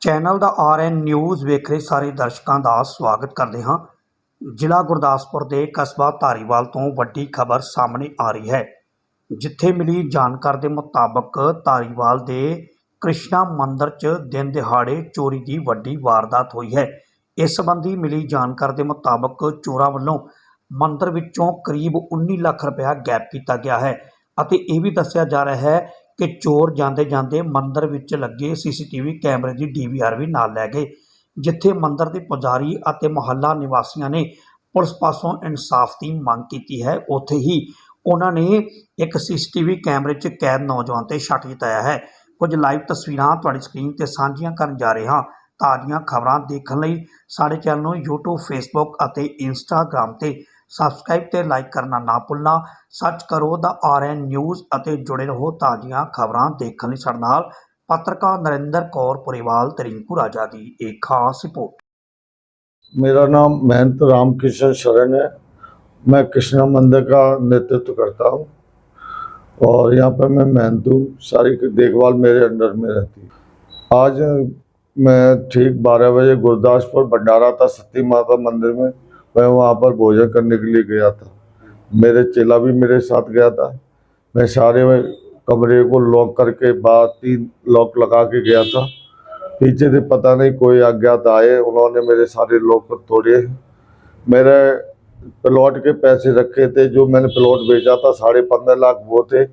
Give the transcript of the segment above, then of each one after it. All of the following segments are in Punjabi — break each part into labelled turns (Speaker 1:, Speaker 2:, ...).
Speaker 1: ਚੈਨਲ ਦਾ ਆਰਐਨ ਨਿਊਜ਼ ਵੇਖ ਰਹੇ ਸਾਰੇ ਦਰਸ਼ਕਾਂ ਦਾ ਸਵਾਗਤ ਕਰਦੇ ਹਾਂ। ਜ਼ਿਲ੍ਹਾ ਗੁਰਦਾਸਪੁਰ ਦੇ ਕਸਬਾ ਧਾਰੀਵਾਲ ਤੋਂ ਵੱਡੀ ਖਬਰ ਸਾਹਮਣੇ ਆ ਰਹੀ ਹੈ। ਜਿੱਥੇ ਮਿਲੀ ਜਾਣਕਾਰੀ ਦੇ ਮੁਤਾਬਕ ਧਾਰੀਵਾਲ ਦੇ ਕ੍ਰਿਸ਼ਨਾ ਮੰਦਿਰ 'ਚ ਦਿਨ ਦਿਹਾੜੇ ਚੋਰੀ ਦੀ ਵੱਡੀ ਵਾਰਦਾਤ ਹੋਈ ਹੈ। ਇਸ ਸੰਬੰਧੀ ਮਿਲੀ ਜਾਣਕਾਰੀ ਦੇ ਮੁਤਾਬਕ ਚੋਰਾਂ ਵੱਲੋਂ ਮੰਦਿਰ ਵਿੱਚੋਂ ਕਰੀਬ 19 ਲੱਖ ਰੁਪਇਆ ਗੈਪ ਕੀਤਾ ਗਿਆ ਹੈ ਅਤੇ ਇਹ ਵੀ ਦੱਸਿਆ ਜਾ ਰਿਹਾ ਹੈ ਕਿ ਚੋਰ ਜਾਂਦੇ ਜਾਂਦੇ ਮੰਦਰ ਵਿੱਚ ਲੱਗੇ ਸੀਸੀਟੀਵੀ ਕੈਮਰੇ ਦੀ ਡੀਵੀਆਰ ਵੀ ਨਾਲ ਲੈ ਗਏ, ਜਿੱਥੇ ਮੰਦਰ ਦੇ ਪੁਜਾਰੀ ਅਤੇ ਮੁਹੱਲਾ ਨਿਵਾਸੀਆਂ ਨੇ ਪੁਲਿਸ ਪਾਸੋਂ ਇਨਸਾਫ ਦੀ ਮੰਗ ਕੀਤੀ ਹੈ। ਉੱਥੇ ਹੀ ਉਹਨਾਂ ਨੇ ਇੱਕ ਸੀਸੀਟੀਵੀ ਕੈਮਰੇ 'ਚ ਕੈਦ ਨੌਜਵਾਨ ਤੇ ਸ਼ੱਕ ਜਤਾਇਆ ਹੈ। ਕੁਝ ਲਾਈਵ ਤਸਵੀਰਾਂ ਤੁਹਾਡੀ ਸਕਰੀਨ ਤੇ ਸਾਂਝੀਆਂ ਕਰਨ ਜਾ ਰਹੇ ਹਾਂ। ਤਾਜ਼ੀਆਂ ਖਬਰਾਂ ਦੇਖਣ ਲਈ ਸਾਡੇ ਚੈਨਲ ਨੂੰ YouTube, Facebook ਅਤੇ Instagram ਤੇ ਸਬਸਕ੍ਰਾਈਬ ਤੇ ਲਾਈਕ ਕਰਨਾ ਨਾ ਭੁੱਲਣਾ ਸੱਚ ਕਰੋ ਦਾ ਆਰਐਨ ਨਿਊਜ਼ ਅਤੇ ਜੁੜੇ ਰਹੋ ਤਾਜ਼ੀਆਂ ਖਬਰਾਂ ਦੇਖਣ ਲਈ ਸਾਡੇ ਨਾਲ ਪੱਤਰਕਾਰ ਨਰਿੰਦਰ ਕੌਰ ਪੁਰੇਵਾਲ ਤਰਿੰਕੂ ਰਾਜਾ ਦੀ ਇੱਕ ਖਾਸ ਰਿਪੋਰਟ
Speaker 2: मेरा नाम महंत रामकिशन शरण है मैं कृष्णा मंदिर का नेतृत्व करता हूँ और यहाँ पर मैं महंत हूँ सारी की देखभाल मेरे अंडर में रहती है आज मैं ठीक 12 बजे गुरदासपुर भंडारा था सती माता मंदिर में मैं वहाँ पर भोजन करने के लिए गया था। मेरे चेला भी मेरे साथ गया था। मैं सारे में कमरे को लॉक करके बाहर तीन लॉक लगा के गया था। पीछे से पता नहीं कोई अज्ञात आए, उन्होंने मेरे सारे लॉकर तोड़े। मेरे प्लॉट के पैसे रखे थे, जो मैंने प्लॉट बेचा था, साढ़े पंद्रह लाख वो थे।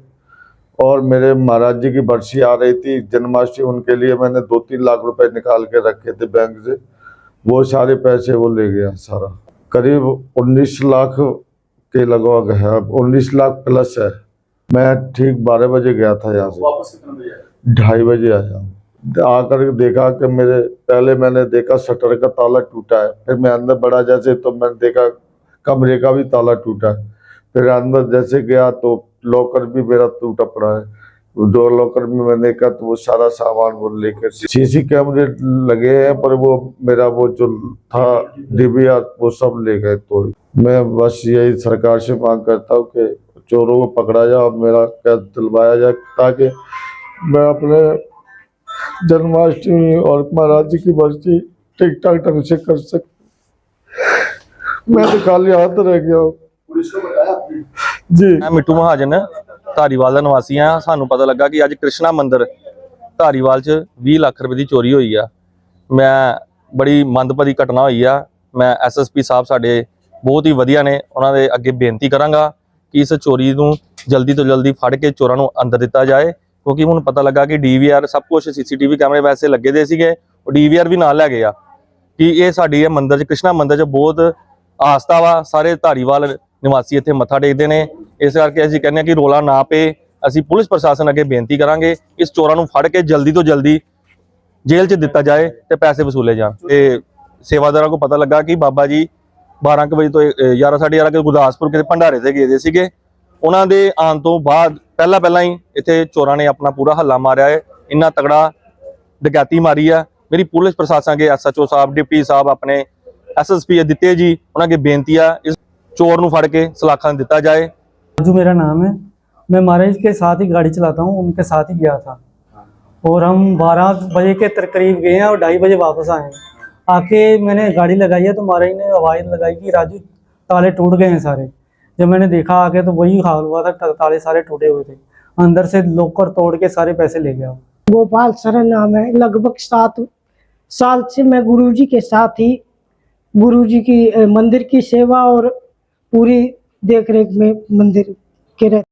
Speaker 2: और मेरे महाराज जी की बरसी आ रही थी, जन्माष्टमी उनके लिए मैंने दो तीन लाख रुपए निकाल के रखे थे बैंक से। वो सारे पैसे वो ले गया, सारा। करीब उन्नीस लाख के लगभग है। अब उन्नीस लाख प्लस है। मैं ठीक बारह बजे गया था यहाँ से।
Speaker 3: वापस कितने बजे आए
Speaker 2: ढाई बजे आया आकर देखा कि मेरे पहले मैंने देखा शटर का ताला टूटा है। फिर मैं अंदर बढ़ा जैसे तो मैंने देखा कमरे का भी ताला टूटा है। फिर अंदर जैसे गया तो लॉकर भी मेरा टूटा पड़ा है। डोर लॉकर में मैंने कहा तो वो सारा सामान वो लेकर सीसी कैमरे लगे हैं पर वो मेरा वो जो था डीबीआर वो सब ले गए तोड़। मैं बस यही सरकार से मांग करता हूँ कि चोरों को पकड़ा जाए और मेरा कैद दिलवाया जाए ताकि मैं अपने जन्माष्टमी और महाराज जी की बस्ती ठीक ठाक ढंग से कर सक। मैं तो खाली हाथ रह गया हूँ। जी।
Speaker 4: मिट्टू महाजन है। ਧਾਰੀਵਾਲ ਦਾ ਨਿਵਾਸੀ ਆ ਸਾਨੂੰ ਪਤਾ ਲੱਗਾ ਕਿ ਅੱਜ ਕ੍ਰਿਸ਼ਨਾ ਮੰਦਿਰ ਧਾਰੀਵਾਲ 'ਚ 20 ਲੱਖ ਰੁਪਏ ਦੀ ਚੋਰੀ ਹੋਈ ਆ। ਮੈਂ ਬੜੀ ਮੰਦਭਾਗੀ ਘਟਨਾ ਹੋਈ ਆ। ਮੈਂ ਐਸਐਸਪੀ ਸਾਹਿਬ ਸਾਡੇ ਬਹੁਤ ਹੀ ਵਧੀਆ ਨੇ। ਉਹਨਾਂ ਦੇ ਅੱਗੇ ਬੇਨਤੀ ਕਰਾਂਗਾ ਕਿ ਇਸ ਚੋਰੀ ਨੂੰ ਜਲਦੀ ਤੋਂ ਜਲਦੀ ਫੜ ਕੇ ਚੋਰਾਂ ਨੂੰ ਅੰਦਰ ਦਿੱਤਾ ਜਾਏ। ਕਿਉਂਕਿ ਹੁਣ ਪਤਾ ਲੱਗਾ ਕਿ ਡੀਵੀਆਰ ਸਭ ਕੁਝ ਸੀਸੀਟੀਵੀ ਕੈਮਰੇ ਵੈਸੇ ਲੱਗੇ ਦੇ ਸੀਗੇ। ਉਹ ਡੀਵੀਆਰ ਵੀ ਨਾਲ ਲੈ ਗਏ ਆ। ਕਿ ਇਹ ਸਾਡੀ ਇਹ ਮੰਦਿਰ 'ਚ, ਕ੍ਰਿਸ਼ਨਾ ਮੰਦਿਰ 'ਚ ਬਹੁਤ ਆਸਥਾ ਵਾ। ਸਾਰੇ ਧਾਰੀਵਾਲ ਨਿਵਾਸੀ ਇੱਥੇ ਮੱਥਾ ਟੇਕਦੇ ਨੇ। ਇਸ ਕਰਕੇ ਅਸੀਂ ਕਹਿੰਦੇ ਹਾਂ ਕਿ ਰੋਲਾ ਨਾ ਪਏ। ਅਸੀਂ ਪੁਲਿਸ ਪ੍ਰਸ਼ਾਸਨ ਅੱਗੇ ਬੇਨਤੀ ਕਰਾਂਗੇ ਇਸ ਚੋਰਾਂ ਨੂੰ ਫੜ ਕੇ ਜਲਦੀ ਤੋਂ ਜਲਦੀ ਜੇਲ੍ਹ 'ਚ ਦਿੱਤਾ ਜਾਏ ਤੇ ਪੈਸੇ ਵਸੂਲੇ ਜਾਣ। ਤੇ ਸੇਵਾਦਾਰਾਂ ਨੂੰ ਪਤਾ ਲੱਗਾ ਕਿ ਬਾਬਾ ਜੀ 12 ਕੁ ਵਜੇ ਤੋਂ 11 ਸਾਢੇ 11 ਕੇ ਗੁਰਦਾਸਪੁਰ ਕਿਤੇ ਭੰਡਾਰੇ ਤੇ ਗਏ ਦੇ ਸੀਗੇ। ਉਹਨਾਂ ਦੇ ਆਉਣ ਤੋਂ ਬਾਅਦ ਪਹਿਲਾਂ ਪਹਿਲਾਂ ਹੀ ਇੱਥੇ ਚੋਰਾਂ ਨੇ ਆਪਣਾ ਪੂਰਾ ਹੱਲਾ ਮਾਰਿਆ ਹੈ। ਇੰਨਾ ਤਗੜਾ ਡਕੈਤੀ ਮਾਰੀ ਆ। ਮੇਰੀ ਪੁਲਿਸ ਪ੍ਰਸ਼ਾਸਨ ਅੱਗੇ ਐਸਐਚਓ ਸਾਹਿਬ, ਡਿਪਟੀ ਸਾਹਿਬ, ਆਪਣੇ ਐਸਐਸਪੀ ਦਿੱਤੇ ਜੀ। ਉਹਨਾਂ ਅੱਗੇ ਬੇਨਤੀ ਆ, ਇਸ ਚੋਰ ਨੂੰ ਫੜ ਕੇ ਸਲਾਖਾਂ ਦਿੱਤਾ ਜਾਏ।
Speaker 5: राजू मेरा नाम है। मैं महाराज के साथ ही गाड़ी चलाता हूँ, उनके साथ ही गया था। और हम 12 बजे के करीब गए हैं और ढाई बजे वापस आए आके मैंने गाड़ी लगाई है तो महाराज ने आवाज़ लगाई कि राजू, ताले टूट गए हैं सारे। जब मैंने देखा आके तो वही हाल हुआ था ताले सारे टूटे हुए थे। अंदर से लॉकर तोड़ के सारे पैसे ले गया।
Speaker 6: गोपाल सरन नाम है। लगभग सात साल से मैं गुरुजी के साथ ही, गुरुजी की मंदिर की सेवा और पूरी देख रेख में मंदिर के रह